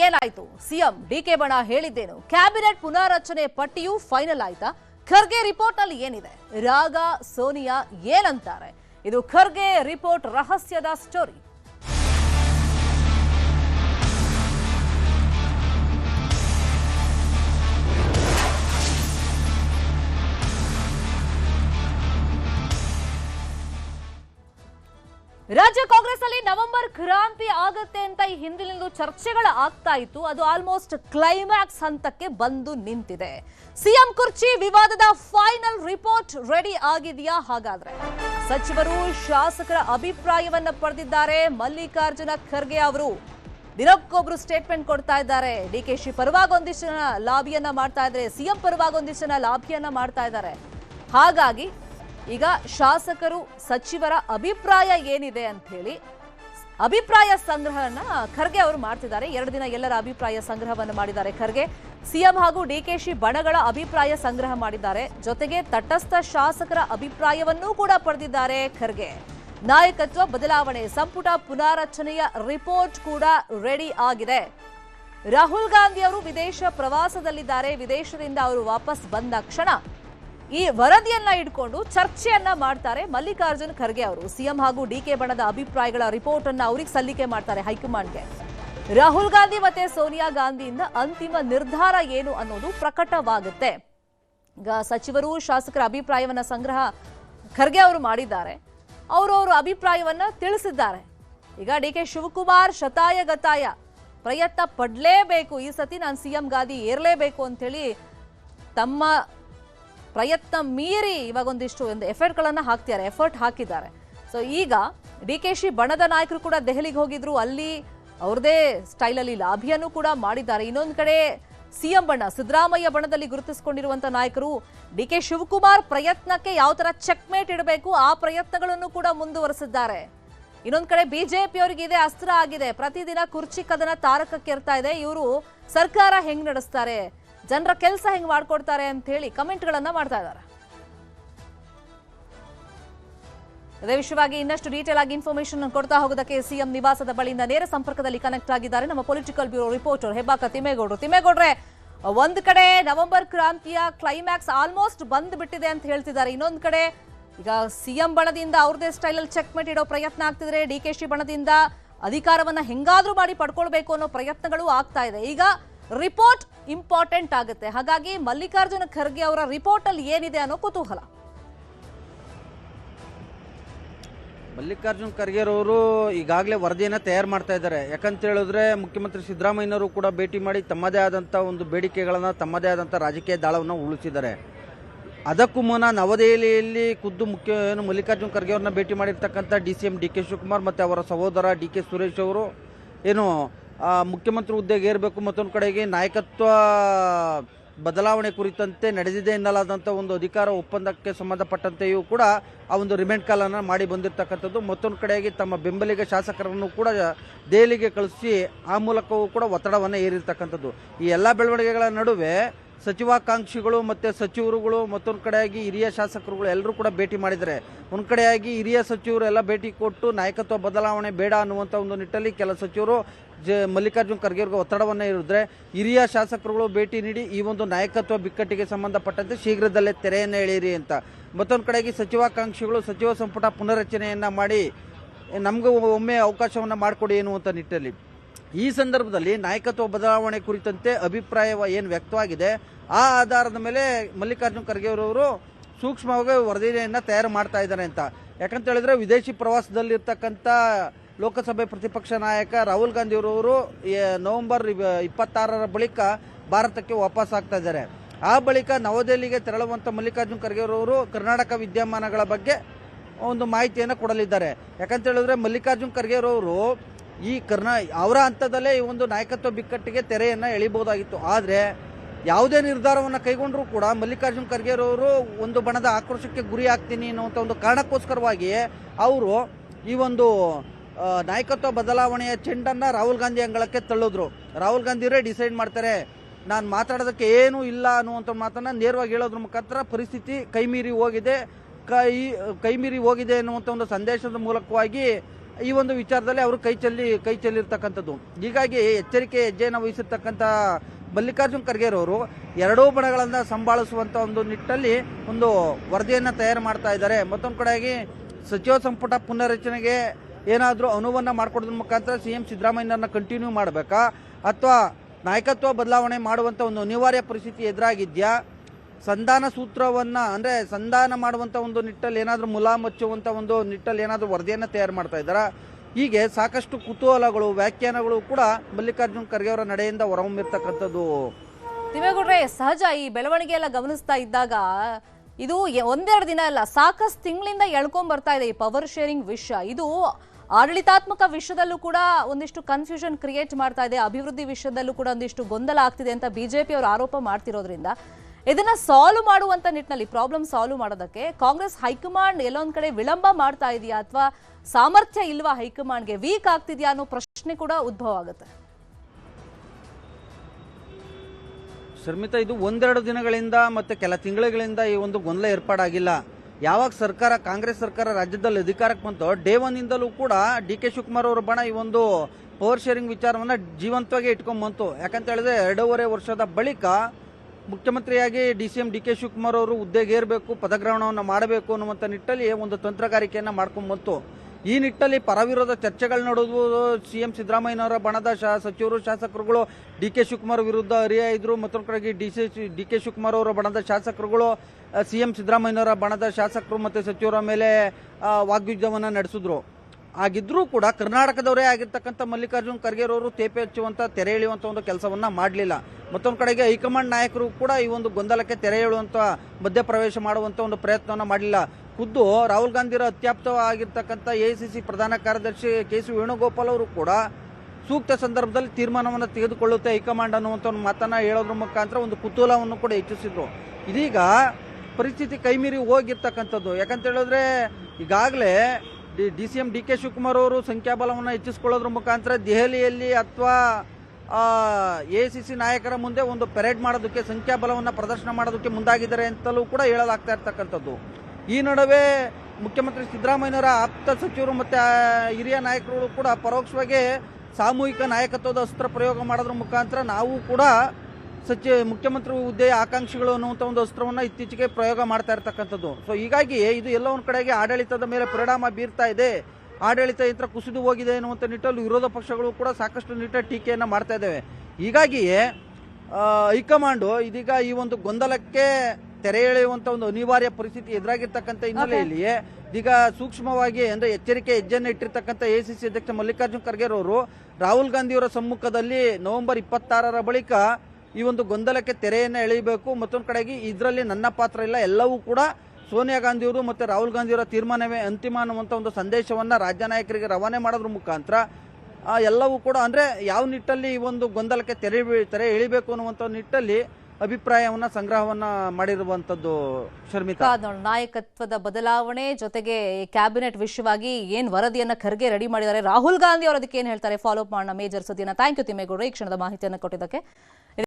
ಏನಾಯ್ತು CM DK ಬಣ ಹೇಳಿದ್ದೇನು. ಕ್ಯಾಬಿನೆಟ್ ಪುನಾರಚನೆ ಪಟ್ಟಿಯು ಫೈನಲ್ ಆಯ್ತಾ? ಖರ್ಗೆ ರಿಪೋರ್ಟ್ನಲ್ಲಿ ಏನಿದೆ? ರಾಗ, ಸೋನಿಯಾ ಏನಂತಾರೆ? ಇದು ಖರ್ಗೆ ರಿಪೋರ್ಟ್ ರಹಸ್ಯದ ಸ್ಟೋರಿ. ರಾಜ್ಯ ಕಾಂಗ್ರೆಸ್ ಅಲ್ಲಿ ನವೆಂಬರ್ ಕ್ರಾಂತಿ ಆಗತ್ತೆ ಅಂತ ಈ ಹಿಂದಿನಿಂದ ಚರ್ಚೆಗಳು ಆಗ್ತಾ ಇತ್ತು. ಅದು ಆಲ್ಮೋಸ್ಟ್ ಕ್ಲೈಮ್ಯಾಕ್ಸ್ ಹಂತಕ್ಕೆ ಬಂದು ನಿಂತಿದೆ. ಸಿಎಂ ಕುರ್ಚಿ ವಿವಾದದ ಫೈನಲ್ ರಿಪೋರ್ಟ್ ರೆಡಿ ಆಗಿದೆಯಾ? ಹಾಗಾದ್ರೆ ಸಚಿವರು ಶಾಸಕರ ಅಭಿಪ್ರಾಯವನ್ನ ಪಡೆದಿದ್ದಾರೆ. ಮಲ್ಲಿಕಾರ್ಜುನ ಖರ್ಗೆ ಅವರು ದಿನಕ್ಕೊಬ್ರು ಸ್ಟೇಟ್ಮೆಂಟ್ ಕೊಡ್ತಾ ಇದ್ದಾರೆ. ಡಿಕೆಶಿ ಪರವಾಗಿ ಒಂದಿಷ್ಟು ಜನ ಲಾಬಿಯನ್ನ ಮಾಡ್ತಾ ಇದ್ದಾರೆ. ಸಿಎಂ ಪರವಾಗಿ ಒಂದಿಷ್ಟು ಜನ ಲಾಬಿಯನ್ನ ಮಾಡ್ತಾ ಇದ್ದಾರೆ. ಹಾಗಾಗಿ ಈಗ ಶಾಸಕರು ಸಚಿವರ ಅಭಿಪ್ರಾಯ ಏನಿದೆ ಅಂತ ಹೇಳಿ ಅಭಿಪ್ರಾಯ ಸಂಗ್ರಹನ ಖರ್ಗೆ ಅವರು ಮಾಡ್ತಿದ್ದಾರೆ. ಎರಡು ದಿನ ಎಲ್ಲರ ಅಭಿಪ್ರಾಯ ಸಂಗ್ರಹವನ್ನು ಮಾಡಿದ್ದಾರೆ ಖರ್ಗೆ. ಸಿಎಂ ಹಾಗೂ ಡಿಕೆಶಿ ಬಣಗಳ ಅಭಿಪ್ರಾಯ ಸಂಗ್ರಹ ಮಾಡಿದ್ದಾರೆ. ಜೊತೆಗೆ ತಟಸ್ಥ ಶಾಸಕರ ಅಭಿಪ್ರಾಯವನ್ನೂ ಕೂಡ ಪಡೆದಿದ್ದಾರೆ ಖರ್ಗೆ. ನಾಯಕತ್ವ ಬದಲಾವಣೆ, ಸಂಪುಟ ಪುನಾರಚನೆಯ ರಿಪೋರ್ಟ್ ಕೂಡ ರೆಡಿ ಆಗಿದೆ. ರಾಹುಲ್ ಗಾಂಧಿ ಅವರು ವಿದೇಶ ಪ್ರವಾಸದಲ್ಲಿದ್ದಾರೆ. ವಿದೇಶದಿಂದ ಅವರು ವಾಪಸ್ ಬಂದ ಕ್ಷಣ ಈ ವರದಿಯನ್ನ ಇಟ್ಕೊಂಡು ಚರ್ಚೆಯನ್ನ ಮಾಡ್ತಾರೆ ಮಲ್ಲಿಕಾರ್ಜುನ್ ಖರ್ಗೆ ಅವರು. ಸಿಎಂ ಹಾಗೂ ಡಿ ಕೆ ಬಣದ ಅಭಿಪ್ರಾಯಗಳ ರಿಪೋರ್ಟ್ ಅನ್ನ ಅವ್ರಿಗೆ ಸಲ್ಲಿಕೆ ಮಾಡ್ತಾರೆ ಹೈಕಮಾಂಡ್ಗೆ. ರಾಹುಲ್ ಗಾಂಧಿ ಮತ್ತೆ ಸೋನಿಯಾ ಗಾಂಧಿಯಿಂದ ಅಂತಿಮ ನಿರ್ಧಾರ ಏನು ಅನ್ನೋದು ಪ್ರಕಟವಾಗುತ್ತೆ. ಈಗ ಸಚಿವರು, ಶಾಸಕರ ಅಭಿಪ್ರಾಯವನ್ನ ಸಂಗ್ರಹ ಖರ್ಗೆ ಅವರು ಮಾಡಿದ್ದಾರೆ. ಅವರವರ ಅವರ ಅಭಿಪ್ರಾಯವನ್ನ ತಿಳಿಸಿದ್ದಾರೆ. ಈಗ ಡಿ ಕೆ ಶಿವಕುಮಾರ್ ಶತಾಯ ಗತಾಯ ಪ್ರಯತ್ನ ಪಡಲೇಬೇಕು. ಈ ಸತಿ ನಾನು ಸಿಎಂ ಗಾದಿ ಏರ್ಲೇಬೇಕು ಅಂತೇಳಿ ತಮ್ಮ ಪ್ರಯತ್ನ ಮೀರಿ ಇವಾಗ ಒಂದಿಷ್ಟು ಒಂದು ಎಫರ್ಟ್ಗಳನ್ನು ಹಾಕ್ತಿದ್ದಾರೆ, ಎಫರ್ಟ್ ಹಾಕಿದ್ದಾರೆ. ಸೊ ಈಗ ಡಿ ಕೆ ಶಿ ಬಣದ ನಾಯಕರು ಕೂಡ ದೆಹಲಿಗೆ ಹೋಗಿದ್ರು. ಅಲ್ಲಿ ಅವ್ರದೇ ಸ್ಟೈಲಲ್ಲಿ ಲಾಭಿಯನ್ನು ಕೂಡ ಮಾಡಿದ್ದಾರೆ. ಇನ್ನೊಂದು ಕಡೆ ಸಿಎಂ ಬಣ್ಣ ಸಿದ್ದರಾಮಯ್ಯ ಬಣದಲ್ಲಿ ಗುರುತಿಸಿಕೊಂಡಿರುವಂತ ನಾಯಕರು, ಡಿ ಕೆ ಶಿವಕುಮಾರ್ ಪ್ರಯತ್ನಕ್ಕೆ ಯಾವ ತರ ಚೆಕ್ಮೇಟ್ ಇಡಬೇಕು, ಆ ಪ್ರಯತ್ನಗಳನ್ನು ಕೂಡ ಮುಂದುವರೆಸಿದ್ದಾರೆ. ಇನ್ನೊಂದು ಕಡೆ ಬಿಜೆಪಿ ಅವರಿಗೆ ಇದೆ, ಅಸ್ತ್ರ ಆಗಿದೆ. ಪ್ರತಿದಿನ ಕುರ್ಚಿ ಕದನ ತಾರಕಕ್ಕೇರ್ತಾ ಇದೆ. ಇವರು ಸರ್ಕಾರ ಹೆಂಗ್ ನಡೆಸ್ತಾರೆ? ಜನರ ಕೆಲಸ ಹೆಂಗ್ ಮಾಡ್ಕೊಡ್ತಾರೆ ಅಂತ ಹೇಳಿ ಕಮೆಂಟ್ಗಳನ್ನ ಮಾಡ್ತಾ ಇದ್ದಾರೆ. ಅದೇ ವಿಷಯವಾಗಿ ಇನ್ನಷ್ಟು ಡೀಟೇಲ್ ಆಗಿ ಇನ್ಫಾರ್ಮೇಶನ್ ಕೊಡ್ತಾ ಹೋಗೋದಕ್ಕೆ ಸಿಎಂ ನಿವಾಸದ ಬಳಿಯಿಂದ ನೇರ ಸಂಪರ್ಕದಲ್ಲಿ ಕನೆಕ್ಟ್ ಆಗಿದ್ದಾರೆ ನಮ್ಮ ಪೊಲಿಟಿಕಲ್ ಬ್ಯೂರೋ ರಿಪೋರ್ಟರ್ ಹೆಬ್ಬಾಕ ತಿಮ್ಮೇಗೌಡರು. ತಿಮ್ಮೇಗೌಡ್ರೆ, ಒಂದ್ ಕಡೆ ನವೆಂಬರ್ ಕ್ರಾಂತಿಯ ಕ್ಲೈಮ್ಯಾಕ್ಸ್ ಆಲ್ಮೋಸ್ಟ್ ಬಂದ್ ಬಿಟ್ಟಿದೆ ಅಂತ ಹೇಳ್ತಿದ್ದಾರೆ. ಇನ್ನೊಂದ್ ಕಡೆ ಈಗ ಸಿಎಂ ಬಣದಿಂದ ಅವ್ರದೇ ಸ್ಟೈಲಲ್ಲಿ ಚೆಕ್ಮೇಟ್ ಇಡೋ ಪ್ರಯತ್ನ ಆಗ್ತಿದ್ರೆ ಡಿ ಕೆ ಶಿ ಬಣದಿಂದ ಅಧಿಕಾರವನ್ನ ಹೆಂಗಾದ್ರೂ ಮಾಡಿ ಪಡ್ಕೊಳ್ಬೇಕು ಅನ್ನೋ ಪ್ರಯತ್ನಗಳು ಆಗ್ತಾ ಇದೆ. ಈಗ ರಿಪೋರ್ಟ್ ಇಂಪಾರ್ಟೆಂಟ್ ಆಗುತ್ತೆ. ಹಾಗಾಗಿ ಮಲ್ಲಿಕಾರ್ಜುನ ಖರ್ಗೆ ಅವರ ರಿಪೋರ್ಟ್ ಅಲ್ಲಿ ಏನಿದೆ ಅನ್ನೋ ಕುತೂಹಲ. ಮಲ್ಲಿಕಾರ್ಜುನ್ ಖರ್ಗೆರವರು ಈಗಾಗಲೇ ವರದಿಯನ್ನು ತಯಾರು ಮಾಡ್ತಾ ಇದ್ದಾರೆ. ಯಾಕಂತ ಹೇಳಿದ್ರೆ ಮುಖ್ಯಮಂತ್ರಿ ಸಿದ್ದರಾಮಯ್ಯನವರು ಕೂಡ ಭೇಟಿ ಮಾಡಿ ತಮ್ಮದೇ ಆದಂಥ ಒಂದು ಬೇಡಿಕೆಗಳನ್ನು, ತಮ್ಮದೇ ಆದಂಥ ರಾಜಕೀಯ ದಾಳವನ್ನು ಉಳಿಸಿದ್ದಾರೆ ಅದಕ್ಕೂ ಮುನ್ನ ನವದೆಹಲಿಯಲ್ಲಿ ಖುದ್ದು ಮುಖ್ಯ, ಏನು ಮಲ್ಲಿಕಾರ್ಜುನ್ ಖರ್ಗೆ ಅವ್ರನ್ನ ಭೇಟಿ ಮಾಡಿರ್ತಕ್ಕಂಥ D C M D K Shivakumar ಮತ್ತು ಅವರ ಸಹೋದರ ಡಿ ಕೆ ಸುರೇಶ್ ಅವರು, ಏನು ಮುಖ್ಯಮಂತ್ರಿ ಹುದ್ದೆಗೆ ಏರಬೇಕು ಮತ್ತೊಂದು ಕಡೆಗೆ ನಾಯಕತ್ವ ಬದಲಾವಣೆ ಕುರಿತಂತೆ ನಡೆದಿದೆ ಎನ್ನಲಾದಂಥ ಒಂದು ಅಧಿಕಾರ ಒಪ್ಪಂದಕ್ಕೆ ಸಂಬಂಧಪಟ್ಟಂತೆಯೂ ಕೂಡ ಆ ಒಂದು ರಿಮೆಂಟ್ ಕಾಲನ್ನು ಮಾಡಿ ಬಂದಿರತಕ್ಕಂಥದ್ದು. ಮತ್ತೊಂದು ಕಡೆಯಾಗಿ ತಮ್ಮ ಬೆಂಬಲಿಗ ಶಾಸಕರನ್ನು ಕೂಡ ದೆಹಲಿಗೆ ಕಳಿಸಿ ಆ ಮೂಲಕವೂ ಕೂಡ ಒತ್ತಡವನ್ನು ಏರಿರ್ತಕ್ಕಂಥದ್ದು. ಈ ಎಲ್ಲ ಬೆಳವಣಿಗೆಗಳ ನಡುವೆ ಸಚಿವಾಕಾಂಕ್ಷಿಗಳು ಮತ್ತು ಸಚಿವರುಗಳು ಮತ್ತೊಂದು ಕಡೆಯಾಗಿ ಹಿರಿಯ ಶಾಸಕರುಗಳು ಎಲ್ಲರೂ ಕೂಡ ಭೇಟಿ ಮಾಡಿದ್ದಾರೆ. ಒಂದು ಕಡೆಯಾಗಿ ಹಿರಿಯ ಸಚಿವರು ಎಲ್ಲ ಭೇಟಿ ಕೊಟ್ಟು ನಾಯಕತ್ವ ಬದಲಾವಣೆ ಬೇಡ ಅನ್ನುವಂಥ ಒಂದು ನಿಟ್ಟಲ್ಲಿ ಕೆಲ ಸಚಿವರು ಜ ಮಲ್ಲಿಕಾರ್ಜುನ್ ಖರ್ಗೆ ಅವ್ರಿಗೆ ಒತ್ತಡವನ್ನು ಇರಿದ್ರೆ ಹಿರಿಯ ಶಾಸಕರುಗಳು ಭೇಟಿ ನೀಡಿ ಈ ಒಂದು ನಾಯಕತ್ವ ಬಿಕ್ಕಟ್ಟಿಗೆ ಸಂಬಂಧಪಟ್ಟಂತೆ ಶೀಘ್ರದಲ್ಲೇ ತೆರೆಯನ್ನು ಎಳೀರಿ ಅಂತ. ಮತ್ತೊಂದು ಕಡೆಗೆ ಸಚಿವಾಕಾಂಕ್ಷಿಗಳು ಸಚಿವ ಸಂಪುಟ ಪುನರಚನೆಯನ್ನು ಮಾಡಿ ನಮಗೂ ಒಮ್ಮೆ ಅವಕಾಶವನ್ನು ಮಾಡಿಕೊಡಿ ಎನ್ನುವಂಥ ನಿಟ್ಟಲ್ಲಿ ಈ ಸಂದರ್ಭದಲ್ಲಿ ನಾಯಕತ್ವ ಬದಲಾವಣೆ ಕುರಿತಂತೆ ಅಭಿಪ್ರಾಯ ಏನು ವ್ಯಕ್ತವಾಗಿದೆ, ಆ ಆಧಾರದ ಮೇಲೆ ಮಲ್ಲಿಕಾರ್ಜುನ್ ಖರ್ಗೆ ಅವರವರು ಸೂಕ್ಷ್ಮವಾಗಿ ವರದಿಯನ್ನು ತಯಾರು ಮಾಡ್ತಾ ಇದ್ದಾರೆ ಅಂತ. ಯಾಕಂತ ಹೇಳಿದ್ರೆ ವಿದೇಶಿ ಪ್ರವಾಸದಲ್ಲಿರ್ತಕ್ಕಂಥ ಲೋಕಸಭೆ ಪ್ರತಿಪಕ್ಷ ನಾಯಕ ರಾಹುಲ್ ಗಾಂಧಿ ಅವರು ನವೆಂಬರ್ ಇಪ್ಪತ್ತಾರರ ಬಳಿಕ ಭಾರತಕ್ಕೆ ವಾಪಸ್ ಆಗ್ತಾ ಇದ್ದಾರೆ. ಆ ಬಳಿಕ ನವದೆಹಲಿಗೆ ತೆರಳುವಂಥ ಮಲ್ಲಿಕಾರ್ಜುನ್ ಖರ್ಗೆ ಅವರವರು ಕರ್ನಾಟಕ ವಿದ್ಯಮಾನಗಳ ಬಗ್ಗೆ ಒಂದು ಮಾಹಿತಿಯನ್ನು ಕೊಡಲಿದ್ದಾರೆ. ಯಾಕಂತ ಹೇಳಿದ್ರೆ ಮಲ್ಲಿಕಾರ್ಜುನ್ ಖರ್ಗೆ ಅವರು ಈ ಕರ್ನಾ, ಅವರ ಹಂತದಲ್ಲೇ ಈ ಒಂದು ನಾಯಕತ್ವ ಬಿಕ್ಕಟ್ಟಿಗೆ ತೆರೆಯನ್ನು ಎಳಿಬಹುದಾಗಿತ್ತು. ಆದರೆ ಯಾವುದೇ ನಿರ್ಧಾರವನ್ನು ಕೈಗೊಂಡರೂ ಕೂಡ ಮಲ್ಲಿಕಾರ್ಜುನ್ ಖರ್ಗೆ ಅವರು ಒಂದು ಬಣದ ಆಕ್ರೋಶಕ್ಕೆ ಗುರಿ ಆಗ್ತೀನಿ ಅನ್ನುವಂಥ ಒಂದು ಕಾರಣಕ್ಕೋಸ್ಕರವಾಗಿ ಅವರು ಈ ಒಂದು ನಾಯಕತ್ವ ಬದಲಾವಣೆಯ ಚೆಂಡನ್ನು ರಾಹುಲ್ ಗಾಂಧಿ ಅಂಗಳಕ್ಕೆ ತಳ್ಳಿದ್ರು. ರಾಹುಲ್ ಗಾಂಧಿಯವರೇ ಡಿಸೈಡ್ ಮಾಡ್ತಾರೆ, ನಾನು ಮಾತಾಡೋದಕ್ಕೆ ಏನೂ ಇಲ್ಲ ಅನ್ನುವಂಥ ಮಾತನ್ನು ನೇರವಾಗಿ ಹೇಳೋದ್ರ ಮುಖಾಂತರ ಪರಿಸ್ಥಿತಿ ಕೈಮೀರಿ ಹೋಗಿದೆ. ಕೈ, ಕೈಮೀರಿ ಹೋಗಿದೆ ಅನ್ನುವಂಥ ಒಂದು ಸಂದೇಶದ ಮೂಲಕವಾಗಿ ಈ ಒಂದು ವಿಚಾರದಲ್ಲಿ ಅವರು ಕೈ ಚೆಲ್ಲಿ, ಕೈ ಚೆಲ್ಲಿರ್ತಕ್ಕಂಥದ್ದು. ಹೀಗಾಗಿ ಎಚ್ಚರಿಕೆ, ಹೆಜ್ಜೆಯನ್ನು ವಹಿಸಿರ್ತಕ್ಕಂಥ ಮಲ್ಲಿಕಾರ್ಜುನ್ ಖರ್ಗೆರವರು ಎರಡೂ ಬಣಗಳನ್ನು ಸಂಭಾಳಿಸುವಂಥ ಒಂದು ನಿಟ್ಟಲ್ಲಿ ಒಂದು ವರದಿಯನ್ನು ತಯಾರು ಮಾಡ್ತಾ ಇದ್ದಾರೆ. ಮತ್ತೊಂದು ಕಡೆಯಾಗಿ ಸಚಿವ ಸಂಪುಟ ಪುನರ್ರಚನೆಗೆ ಏನಾದರೂ ಅನುವನ್ನು ಮಾಡಿಕೊಡೋದ್ರ ಮುಖಾಂತರ ಸಿ ಎಂ ಸಿದ್ದರಾಮಯ್ಯನವ್ರನ್ನ ಕಂಟಿನ್ಯೂ ಮಾಡಬೇಕಾ? ಅಥವಾ ನಾಯಕತ್ವ ಬದಲಾವಣೆ ಮಾಡುವಂಥ ಒಂದು ಅನಿವಾರ್ಯ ಪರಿಸ್ಥಿತಿ ಎದುರಾಗಿದೆಯಾ? ಸಂಧಾನ ಸೂತ್ರವನ್ನು, ಅಂದರೆ ಸಂಧಾನ ಮಾಡುವಂಥ ಒಂದು ನಿಟ್ಟಲ್ಲಿ ಏನಾದರೂ ಮುಲಾಮ್ ಹಚ್ಚುವಂಥ ಒಂದು ನಿಟ್ಟಲ್ಲಿ ಏನಾದರೂ ವರದಿಯನ್ನು ತಯಾರು ಮಾಡ್ತಾ ಇದ್ದಾರಾ? ಹೀಗೆ ಸಾಕಷ್ಟು ಕುತೂಹಲಗಳು, ವ್ಯಾಖ್ಯಾನಗಳು ಕೂಡ ಮಲ್ಲಿಕಾರ್ಜುನ್ ಖರ್ಗೆ ಅವರ ನಡೆಯಿಂದ ಹೊರಹೊಮ್ಮಿರ್ತಕ್ಕಂಥದ್ದು. ತಿಮ್ಮೇಗೌಡ್ರೆ, ಸಹಜ, ಈ ಬೆಳವಣಿಗೆ ಎಲ್ಲ ಗಮನಿಸ್ತಾ ಇದ್ದಾಗ ಇದು ಒಂದೆರಡು ದಿನ ಅಲ್ಲ, ಸಾಕಷ್ಟು ತಿಂಗಳಿಂದ ಎಳ್ಕೊಂಡ್ ಬರ್ತಾ ಇದೆ ಈ ಪವರ್ ಶೇರಿಂಗ್ ವಿಷಯ. ಇದು ಆಡಳಿತಾತ್ಮಕ ವಿಷಯದಲ್ಲೂ ಕೂಡ ಒಂದಿಷ್ಟು ಕನ್ಫ್ಯೂಷನ್ ಕ್ರಿಯೇಟ್ ಮಾಡ್ತಾ ಇದೆ. ಅಭಿವೃದ್ಧಿ ವಿಷಯದಲ್ಲೂ ಕೂಡ ಒಂದಿಷ್ಟು ಗೊಂದಲ ಆಗ್ತಿದೆ ಅಂತ ಬಿಜೆಪಿ ಅವರು ಆರೋಪ ಮಾಡ್ತಿರೋದ್ರಿಂದ. ಇದನ್ನ ಸಾಲ್ವ್ ಮಾಡುವಂತ ನಿಟ್ಟಿನಲ್ಲಿ ಪ್ರಾಬ್ಲಮ್ ಸಾಲ್ವ್ ಮಾಡೋದಕ್ಕೆ ಕಾಂಗ್ರೆಸ್ ಹೈಕಮಾಂಡ್ ಎಲ್ಲೊಂದ್ ಕಡೆ ವಿಳಂಬ ಮಾಡ್ತಾ ಇದೆಯಾ ಅಥವಾ ಸಾಮರ್ಥ್ಯ ಇಲ್ವಾ ಹೈಕಮಾಂಡ್ಗೆ? ವೀಕ್ ಆಗ್ತಿದ್ಯಾ ಅನ್ನೋ ಪ್ರಶ್ನೆ ಕೂಡ ಉದ್ಭವ ಆಗುತ್ತೆ. ಶರ್ಮಿತಾ, ಇದು ಒಂದೆರಡು ದಿನಗಳಿಂದ ಮತ್ತೆ ಕೆಲ ತಿಂಗಳುಗಳಿಂದ ಈ ಒಂದು ಗೊಂದಲ ಏರ್ಪಾಡಾಗಿಲ್ಲ. ಯಾವಾಗ ಸರ್ಕಾರ, ಕಾಂಗ್ರೆಸ್ ಸರ್ಕಾರ ರಾಜ್ಯದಲ್ಲಿ ಅಧಿಕಾರಕ್ಕೆ ಬಂತೋ ಡೇ ಒನ್ನಿಂದಲೂ ಕೂಡ ಡಿ ಕೆ ಶಿವಕುಮಾರ್ ಅವರ ಬಣ ಈ ಒಂದು ಪವರ್ ಶೇರಿಂಗ್ ವಿಚಾರವನ್ನು ಜೀವಂತವಾಗಿ ಇಟ್ಕೊಂಬಂತು ಯಾಕಂತ ಹೇಳಿದ್ರೆ ಎರಡೂವರೆ ವರ್ಷದ ಬಳಿಕ ಮುಖ್ಯಮಂತ್ರಿಯಾಗಿ D C M D K Shivakumar ಅವರು ಹುದ್ದೆಗೇರಬೇಕು, ಪದಗ್ರಹಣವನ್ನು ಮಾಡಬೇಕು ಅನ್ನುವಂಥ ನಿಟ್ಟಲ್ಲಿ ಒಂದು ತಂತ್ರಗಾರಿಕೆಯನ್ನು ಮಾಡ್ಕೊಂಬಂತು ಈ ನಿಟ್ಟಲ್ಲಿ ಪರವಿರೋಧ ಚರ್ಚೆಗಳು ನಡೆದು ಸಿ ಎಂ ಸಿದ್ದರಾಮಯ್ಯನವರ ಬಣದ ಶಾ, ಸಚಿವರು, ಶಾಸಕರುಗಳು ಡಿ ಕೆ ಶಿವಕುಮಾರ್ ವಿರುದ್ಧ ಹರಿಯಾಯಿದ್ರು ಮತ್ತೊಂದು ಕಡೆಗೆ D C D K Shivakumar ಅವರ ಬಣದ ಶಾಸಕರುಗಳು ಸಿ ಎಂ ಸಿದ್ದರಾಮಯ್ಯನವರ ಬಣದ ಶಾಸಕರು ಮತ್ತು ಸಚಿವರ ಮೇಲೆ ವಾಗ್ಯುದ್ಧವನ್ನು ನಡೆಸಿದ್ರು. ಆಗಿದ್ರೂ ಕೂಡ ಕರ್ನಾಟಕದವರೇ ಆಗಿರ್ತಕ್ಕಂಥ ಮಲ್ಲಿಕಾರ್ಜುನ್ ಖರ್ಗೆರವರು ತೇಪೆ ಹಚ್ಚುವಂಥ ತೆರೆ ಎಳೆಯುವಂಥ ಒಂದು ಕೆಲಸವನ್ನು ಮಾಡಲಿಲ್ಲ. ಮತ್ತೊಂದು ಕಡೆಗೆ ಹೈಕಮಾಂಡ್ ನಾಯಕರು ಕೂಡ ಈ ಒಂದು ಗೊಂದಲಕ್ಕೆ ತೆರೆ ಎಳೆಯುವಂಥ ಮಧ್ಯಪ್ರವೇಶ ಮಾಡುವಂಥ ಒಂದು ಪ್ರಯತ್ನವನ್ನು ಮಾಡಲಿಲ್ಲ. ಖುದ್ದು ರಾಹುಲ್ ಗಾಂಧಿರ ಅತ್ಯಾಪ್ತವಾಗಿರ್ತಕ್ಕಂಥ ಎ ಸಿ ಸಿ ಪ್ರಧಾನ ಕಾರ್ಯದರ್ಶಿ ಕೆ ಸಿ ವೇಣುಗೋಪಾಲ್ ಅವರು ಕೂಡ ಸೂಕ್ತ ಸಂದರ್ಭದಲ್ಲಿ ತೀರ್ಮಾನವನ್ನು ತೆಗೆದುಕೊಳ್ಳುತ್ತೆ ಹೈಕಮಾಂಡ್ ಅನ್ನುವಂಥ ಒಂದು ಮಾತನ್ನು ಹೇಳೋದ್ರ ಮುಖಾಂತರ ಒಂದು ಕುತೂಹಲವನ್ನು ಕೂಡ ಹೆಚ್ಚಿಸಿದ್ರು. ಇದೀಗ ಪರಿಸ್ಥಿತಿ ಕೈಮೀರಿ ಹೋಗಿರ್ತಕ್ಕಂಥದ್ದು. ಯಾಕಂತ ಹೇಳಿದ್ರೆ ಈಗಾಗಲೇ D D C M D K Shivakumar ಅವರು ಸಂಖ್ಯಾಬಲವನ್ನು ಹೆಚ್ಚಿಸ್ಕೊಳ್ಳೋದ್ರ ಮುಖಾಂತರ ದೆಹಲಿಯಲ್ಲಿ ಅಥವಾ ಎ ಸಿ ಸಿ ನಾಯಕರ ಮುಂದೆ ಒಂದು ಪೆರೇಡ್ ಮಾಡೋದಕ್ಕೆ, ಸಂಖ್ಯಾಬಲವನ್ನು ಪ್ರದರ್ಶನ ಮಾಡೋದಕ್ಕೆ ಮುಂದಾಗಿದ್ದಾರೆ ಅಂತಲೂ ಕೂಡ ಹೇಳಲಾಗ್ತಾ ಇರ್ತಕ್ಕಂಥದ್ದು. ಈ ನಡುವೆ ಮುಖ್ಯಮಂತ್ರಿ ಸಿದ್ದರಾಮಯ್ಯನವರ ಆಪ್ತ ಸಚಿವರು ಮತ್ತು ಹಿರಿಯ ನಾಯಕರುಗಳು ಕೂಡ ಪರೋಕ್ಷವಾಗಿ ಸಾಮೂಹಿಕ ನಾಯಕತ್ವದ ಅಸ್ತ್ರ ಪ್ರಯೋಗ ಮಾಡೋದ್ರ ಮುಖಾಂತರ ನಾವು ಕೂಡ ಸಚಿವ ಮುಖ್ಯಮಂತ್ರಿ ಹುದ್ದೆಯ ಆಕಾಂಕ್ಷಿಗಳು ಅನ್ನುವಂಥ ಒಂದು ಅಸ್ತ್ರವನ್ನು ಇತ್ತೀಚೆಗೆ ಪ್ರಯೋಗ ಮಾಡ್ತಾ ಇರ್ತಕ್ಕಂಥದ್ದು. ಸೊ ಹೀಗಾಗಿ ಇದು ಎಲ್ಲ ಒಂದು ಕಡೆಗೆ ಆಡಳಿತದ ಮೇಲೆ ಪರಿಣಾಮ ಬೀರ್ತಾ ಇದೆ. ಆಡಳಿತ ಯಂತ್ರ ಕುಸಿದು ಹೋಗಿದೆ ಅನ್ನುವಂಥ ನಿಟ್ಟಲ್ಲಿ ವಿರೋಧ ಪಕ್ಷಗಳು ಕೂಡ ಸಾಕಷ್ಟು ನಿಟ್ಟ ಟೀಕೆಯನ್ನು ಮಾಡ್ತಾ ಇದ್ದಾವೆ. ಹೀಗಾಗಿಯೇ ಹೈಕಮಾಂಡು ಇದೀಗ ಈ ಒಂದು ಗೊಂದಲಕ್ಕೆ ತೆರೆ ಎಳೆಯುವಂಥ ಒಂದು ಅನಿವಾರ್ಯ ಪರಿಸ್ಥಿತಿ ಎದುರಾಗಿರ್ತಕ್ಕಂಥ ಹಿನ್ನೆಲೆಯಲ್ಲಿ ಈಗ ಸೂಕ್ಷ್ಮವಾಗಿ ಅಂದ್ರೆ ಎಚ್ಚರಿಕೆ ಹೆಜ್ಜೆಯನ್ನು ಇಟ್ಟಿರ್ತಕ್ಕಂಥ ಎ ಸಿ ಸಿ ಅಧ್ಯಕ್ಷ ಮಲ್ಲಿಕಾರ್ಜುನ್ ಖರ್ಗೆರವರು ರಾಹುಲ್ ಗಾಂಧಿಯವರ ಸಮ್ಮುಖದಲ್ಲಿ ನವೆಂಬರ್ ಇಪ್ಪತ್ತಾರರ ಬಳಿಕ ಈ ಒಂದು ಗೊಂದಲಕ್ಕೆ ತೆರೆಯನ್ನು ಎಳೆಯಬೇಕು. ಮತ್ತೊಂದು ಕಡೆಗೆ ಇದರಲ್ಲಿ ನನ್ನ ಪಾತ್ರ ಇಲ್ಲ ಎಲ್ಲವೂ ಕೂಡ ಸೋನಿಯಾ ಗಾಂಧಿಯವರು ಮತ್ತು ರಾಹುಲ್ ಗಾಂಧಿಯವರ ತೀರ್ಮಾನವೇ ಅಂತಿಮ ಅನ್ನುವಂಥ ಒಂದು ಸಂದೇಶವನ್ನು ರಾಜ್ಯ ನಾಯಕರಿಗೆ ರವಾನೆ ಮಾಡೋದ್ರ ಮುಖಾಂತರ ಎಲ್ಲವೂ ಕೂಡ ಅಂದರೆ ಯಾವ ನಿಟ್ಟಲ್ಲಿ ಈ ಒಂದು ಗೊಂದಲಕ್ಕೆ ತೆರೆ ತೆರೆ ಎಳಿಬೇಕು ಅನ್ನುವಂಥ ನಿಟ್ಟಲ್ಲಿ ಅಭಿಪ್ರಾಯವನ್ನು, ಸಂಗ್ರಹವನ್ನ ಮಾಡಿರುವಂತದ್ದು ಶರ್ಮಿತಾ. ನಾಯಕತ್ವದ ಬದಲಾವಣೆ ಜೊತೆಗೆ ಕ್ಯಾಬಿನೆಟ್ ವಿಷಯವಾಗಿ ಏನ್ ವರದಿಯನ್ನ ಖರ್ಗೆ ರೆಡಿ ಮಾಡಿದ್ದಾರೆ? ರಾಹುಲ್ ಗಾಂಧಿ ಅವರು ಅದಕ್ಕೆ ಏನ್ ಹೇಳ್ತಾರೆ? ಫಾಲೋ ಅಪ್ ಮಾಡೋಣ ಮೇಜರ್ ಸುದ್ದಿನ. ಥ್ಯಾಂಕ್ ಯು ತಿಮ್ಮೇಗೌಡರು ಈ ಕ್ಷಣದ ಮಾಹಿತಿಯನ್ನು ಕೊಟ್ಟಿದ್ದಕ್ಕೆ.